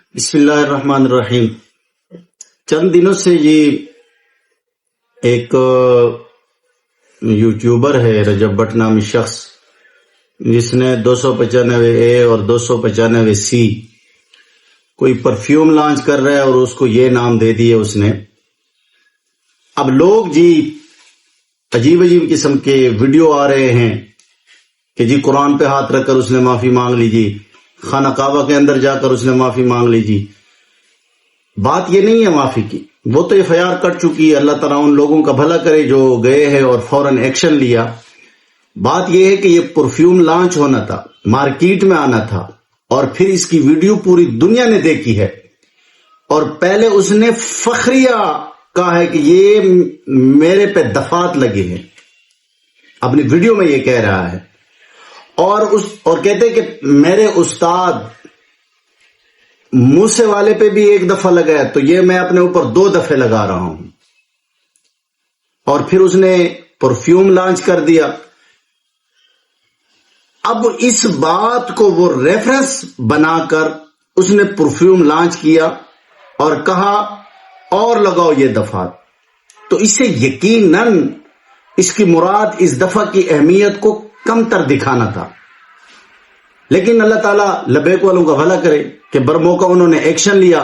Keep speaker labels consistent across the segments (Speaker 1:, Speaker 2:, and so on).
Speaker 1: بسم اللہ الرحمن الرحیم۔ چند دنوں سے یہ ایک یوٹیوبر ہے، رجب بٹ نامی شخص، جس نے دو سو پچانوے اے اور دو سو پچانوے سی کوئی پرفیوم لانچ کر رہا ہے اور اس کو یہ نام دے دیے اس نے۔ اب لوگ جی عجیب عجیب قسم کے ویڈیو آ رہے ہیں کہ جی قرآن پہ ہاتھ رکھ کر اس نے معافی مانگ لیجی خانہ کعبہ کے اندر جا کر اس نے معافی مانگ لیجی بات یہ نہیں ہے معافی کی۔ وہ تو ایف آئی آر کٹ چکی ہے، اللہ تعالیٰ ان لوگوں کا بھلا کرے جو گئے ہیں اور فوراً ایکشن لیا۔ بات یہ ہے کہ یہ پرفیوم لانچ ہونا تھا مارکیٹ میں آنا تھا اور پھر اس کی ویڈیو پوری دنیا نے دیکھی ہے۔ اور پہلے اس نے فخریہ کہا ہے کہ یہ میرے پہ دفات لگے ہیں۔ اپنی ویڈیو میں یہ کہہ رہا ہے۔ اور اس اور کہتے کہ میرے استاد موسے والے پہ بھی ایک دفعہ لگا ہے تو یہ میں اپنے اوپر دو دفعے لگا رہا ہوں۔ اور پھر اس نے پرفیوم لانچ کر دیا۔ اب اس بات کو وہ ریفرنس بنا کر اس نے پرفیوم لانچ کیا اور کہا، اور لگاؤ یہ دفعات تو اسے یقیناً اس کی مراد اس دفعہ کی اہمیت کو کم تر دکھانا تھا۔ لیکن اللہ تعالیٰ لبیک والوں کا بھلا کرے کہ بر موقع انہوں نے ایکشن لیا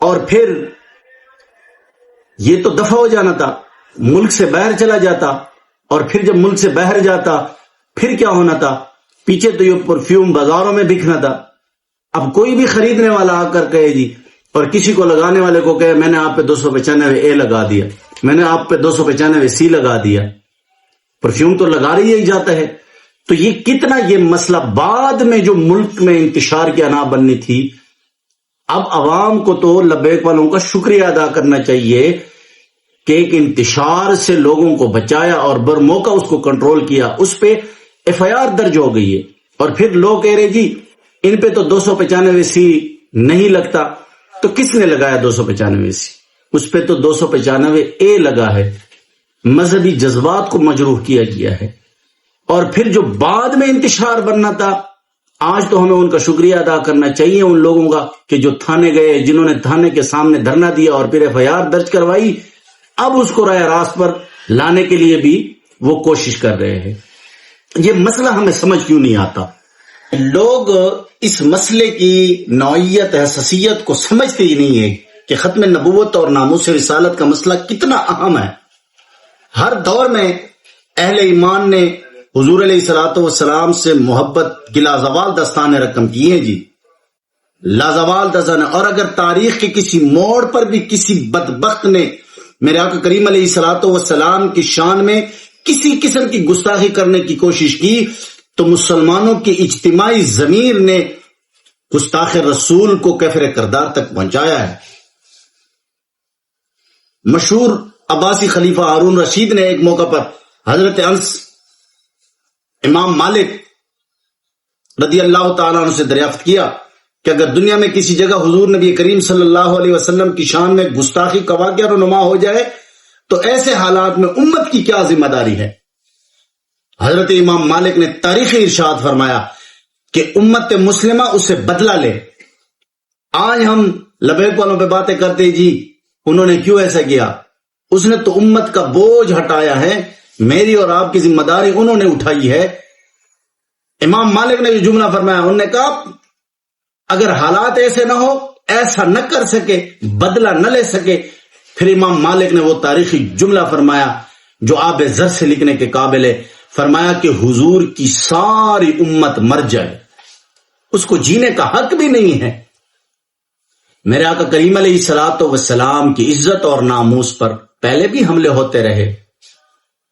Speaker 1: اور پھر یہ تو دفع ہو جانا تھا۔ ملک سے باہر چلا جاتا اور پھر جب ملک سے باہر جاتا، پھر کیا ہونا تھا؟ پیچھے تو یہ پرفیوم بازاروں میں بکنا تھا۔ اب کوئی بھی خریدنے والا آ کر کہے جی اور کسی کو لگانے والے کو کہے، میں نے آپ پہ دو سو پچانوے اے لگا دیا۔ میں نے آپ پہ دو سو پچانوے سی لگا دیا۔ پرفیوم تو لگا رہی ہی جاتا ہے۔ تو یہ کتنا یہ مسئلہ بعد میں جو ملک میں انتشار کی انا بننی تھی، اب عوام کو تو لبیک والوں کا شکریہ ادا کرنا چاہیے کہ ایک انتشار سے لوگوں کو بچایا اور بر موقع اس کو کنٹرول کیا۔ اس پہ ایف آئی آر درج ہو گئی ہے۔ اور پھر لوگ کہہ رہے جی ان پہ تو دو سو پچانوے سی نہیں لگتا۔ تو کس نے لگایا دو سو پچانوے سی؟ اس پہ تو دو سو پچانوے اے لگا ہے۔ مذہبی جذبات کو مجروح کیا گیا ہے۔ اور پھر جو بعد میں انتشار بننا تھا، آج تو ہمیں ان کا شکریہ ادا کرنا چاہیے ان لوگوں کا کہ جو تھانے گئے، جنہوں نے تھانے کے سامنے دھرنا دیا اور پھر ایف آئی آر درج کروائی، اب اس کو رائے راست پر لانے کے لیے بھی وہ کوشش کر رہے ہیں۔ یہ مسئلہ ہمیں سمجھ کیوں نہیں آتا؟ لوگ اس مسئلے کی نوعیت، حساسیت کو سمجھتے ہی نہیں ہے کہ ختم نبوت اور ناموس رسالت کا مسئلہ کتنا اہم ہے۔ ہر دور میں اہل ایمان نے حضور علیہ سلاۃ والسلام سے محبت کی لازوال دستان رقم کی ہے جی۔ لازوال دستان، اور اگر تاریخ کے کسی موڑ پر بھی کسی بدبخت نے میرے آقا کریم علیہ سلاۃ والسلام کی شان میں کسی قسم کی گستاخی کرنے کی کوشش کی، تو مسلمانوں کی اجتماعی ضمیر نے گستاخ رسول کو کیفر کردار تک پہنچایا ہے۔ مشہور عباسی خلیفہ ہارون رشید نے ایک موقع پر حضرت انس امام مالک رضی اللہ تعالیٰ عنہ سے دریافت کیا کہ اگر دنیا میں کسی جگہ حضور نبی کریم صلی اللہ علیہ وسلم کی شان میں گستاخی کا واقعہ رونما ہو جائے تو ایسے حالات میں امت کی کیا ذمہ داری ہے؟ حضرت امام مالک نے تاریخی ارشاد فرمایا کہ امت مسلمہ اسے بدلہ لے۔ آج ہم لبیک والوں پہ باتیں کرتے جی انہوں نے کیوں ایسا کیا؟ اس نے تو امت کا بوجھ ہٹایا ہے۔ میری اور آپ کی ذمہ داری انہوں نے اٹھائی ہے۔ امام مالک نے جو جملہ فرمایا، انہوں نے کہا، اگر حالات ایسے نہ ہو، ایسا نہ کر سکے، بدلہ نہ لے سکے۔ پھر امام مالک نے وہ تاریخی جملہ فرمایا، جو آپ زر سے لکھنے کے قابل ہے۔ فرمایا کہ حضور کی ساری امت مر جائے۔ اس کو جینے کا حق بھی نہیں ہے۔ میرے آقا کریم علیہ سلاط وسلام کی عزت اور ناموس پر پہلے بھی حملے ہوتے رہے۔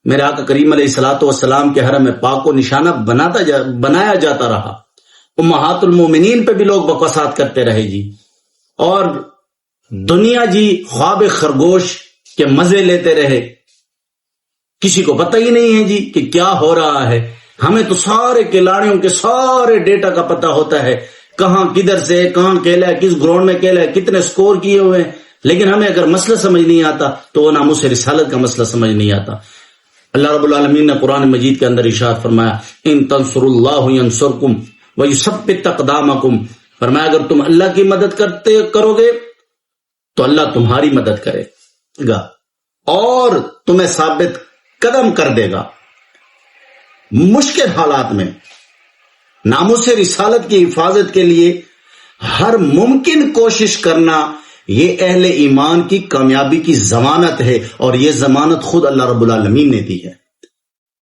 Speaker 1: میرے آقا کریم علیہ سلاۃ والسلام کے حرم پاک و نشانہ بناتا جا بنایا جاتا رہا۔ امہات المومنین پہ بھی لوگ بکوسات کرتے رہے جی۔ اور دنیا جی خواب خرگوش کے مزے لیتے رہے۔ کسی کو پتہ ہی نہیں ہے جی کہ کیا ہو رہا ہے۔ ہمیں تو سارے کھلاڑیوں کے سارے ڈیٹا کا پتہ ہوتا ہے۔ کہاں کدھر سے، کہاں کھیلا ہے، کس گراؤنڈ میں کھیلا ہے، کتنے سکور کیے ہوئے ہیں۔ لیکن ہمیں اگر مسئلہ سمجھ نہیں آتا تو وہ ناموس رسالت کا مسئلہ سمجھ نہیں آتا۔ اللہ رب العالمین نے قرآن مجید کے اندر اشارت فرمایا، ان تنصر اللہ ینصرکم ویثبت اقدامکم۔ فرمایا، اگر تم اللہ کی مدد کرتے کرو گے تو اللہ تمہاری مدد کرے گا اور تمہیں ثابت قدم کر دے گا۔ مشکل حالات میں ناموں سے رسالت کی حفاظت کے لیے ہر ممکن کوشش کرنا یہ اہل ایمان کی کامیابی کی ضمانت ہے اور یہ ضمانت خود اللہ رب العالمین نے دی ہے۔